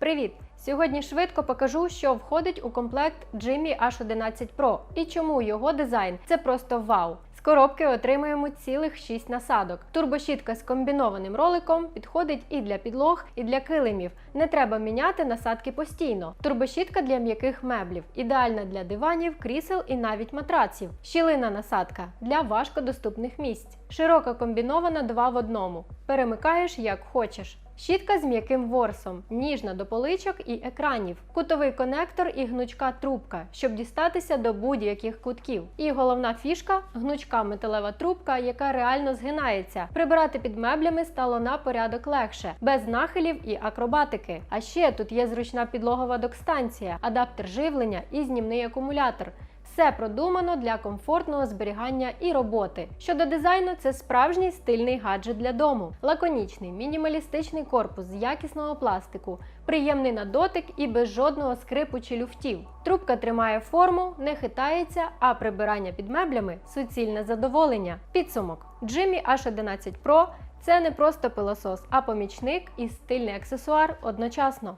Привіт! Сьогодні швидко покажу, що входить у комплект Jimmy H11 Pro і чому його дизайн це просто вау. З коробки отримуємо цілих 6 насадок. Турбощітка з комбінованим роликом підходить і для підлог, і для килимів. Не треба міняти насадки постійно. Турбощітка для м'яких меблів, ідеальна для диванів, крісел і навіть матраців. Щілина насадка для важкодоступних місць. Широка комбінована 2 в одному. Перемикаєш як хочеш. Щітка з м'яким ворсом, ніжна до поличок і екранів, кутовий конектор і гнучка трубка, щоб дістатися до будь-яких кутків. І головна фішка гнучка металева трубка, яка реально згинається. Прибирати під меблями стало на порядок легше, без нахилів і акробатики. А ще тут є зручна підлогова док-станція, адаптер живлення і знімний акумулятор. Все продумано для комфортного зберігання і роботи. Щодо дизайну, це справжній стильний гаджет для дому. Лаконічний, мінімалістичний корпус з якісного пластику, приємний на дотик і без жодного скрипу чи люфтів. Трубка тримає форму, не хитається, а прибирання під меблями суцільне задоволення. Підсумок: Jimmy H11 Pro це не просто пилосос, а помічник і стильний аксесуар одночасно.